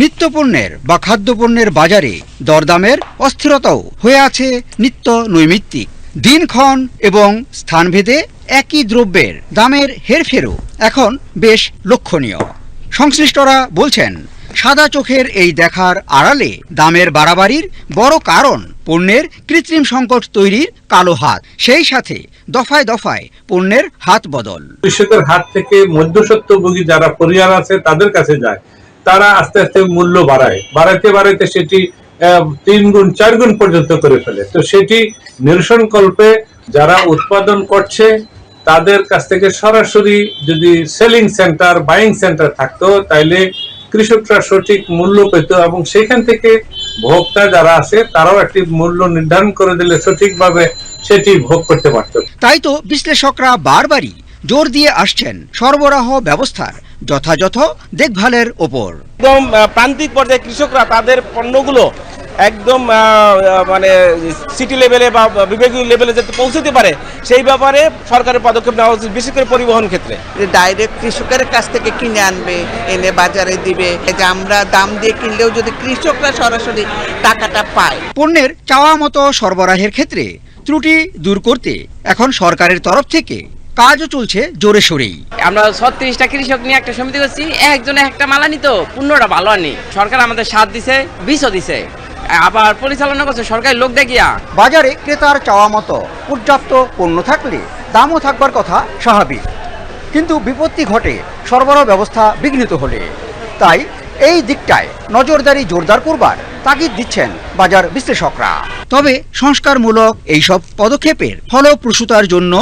নিত্যপণ্যের বা খাদ্যপণ্যের বাজারে দরদামের অস্থিরতাও হয়ে আছে নিত্য নৈমিত্তিক। দিনক্ষণ এবং স্থানভেদে একই দ্রব্যের দামের হেরফেরও এখন বেশ লক্ষণীয়। সংশ্লিষ্টরা বলছেন, সাদা চোখের এই দেখার আড়ালে দামের বাড়াবাড়ির বড় কারণ পণ্যের কৃত্রিম সংকট তৈরির কালো হাত, সেই সাথে দফায় দফায় পণ্যের হাত বদল। কৃষকের হাত থেকে মধ্যস্বত্বভোগী যারা পরিবার আছে, তাদের কাছে যায়। তারা আস্তে আস্তে মূল্য বাড়ায়। বাড়াইতে বাড়াইতে সেটি তিন গুণ, চার গুণ পর্যন্ত করে ফেলে। তো সেটি নিরসন কল্পে যারা উৎপাদন করছে, তাদের কাছ থেকে সরাসরি যদি সেলিং সেন্টার বাইং সেন্টার থাকতো, তাইলে কৃষকরা সঠিক মূল্য পেত এবং সেখান থেকে ভোক্তা যারা আছে, তারাও একটি মূল্য নির্ধারণ করে দিলে সঠিকভাবে সেটি ভোগ করতে পারতো। তাই তো বিশ্লেষকরা বারবারই জোর দিয়ে আসছেন সরবরাহ ব্যবস্থার। যথাযথ দেখভালের ওপর। একদম প্রান্তিক পর্যায়ে কৃষকরা তাদের পণ্যগুলো একদম মানে সিটি লেভেলে বা বিভাগীয় লেভেলে যাতে পৌঁছতে পারে সেই ব্যাপারে সরকারের পদক্ষেপ নেওয়া উচিত বিশেষ করে পরিবহন ক্ষেত্রে। যে ডাইরেক্ট কৃষকের কাছ থেকে কিনে আনবে এনে বাজারে দিবে যে আমরা দাম দিয়ে কিনলেও যদি কৃষকরা সরাসরি টাকাটা পায়। পণ্যের চাওয়া মতো সরবরাহের ক্ষেত্রে ত্রুটি দূর করতে এখন সরকারের তরফ থেকে কাজও চলছে জোরে সোরেই। আমরা ছত্রিশটা কৃষক নিয়ে একটা সমিতি করছি একজনে একটা মালা নিত পূর্ণটা ভালো আনি। সরকার আমাদের সাথ দিছে বিষও দিছে। আবার পরিচালনা করছে সরকারি লোক দেখিয়া। বাজারে ক্রেতার চাওয়া মতো পর্যাপ্ত পণ্য থাকলে দামও থাকবার কথা স্বাভাবিক। কিন্তু বিপত্তি ঘটে সরবরাহ ব্যবস্থা বিঘ্নিত হলে। তাই এই দিকটায় নজরদারি জোরদার করবার তাগিদ দিচ্ছেন বাজার বিশ্লেষকরা। তবে সংস্কারমূলক এইসব পদক্ষেপের ফলপ্রসূতার জন্য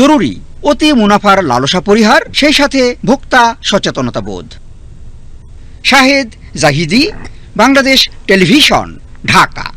জরুরি অতি মুনাফার লালসা পরিহার সেই সাথে ভোক্তা সচেতনতা বোধ শাহেদ জাহিদি বাংলাদেশ টেলিভিশন ঢাকা।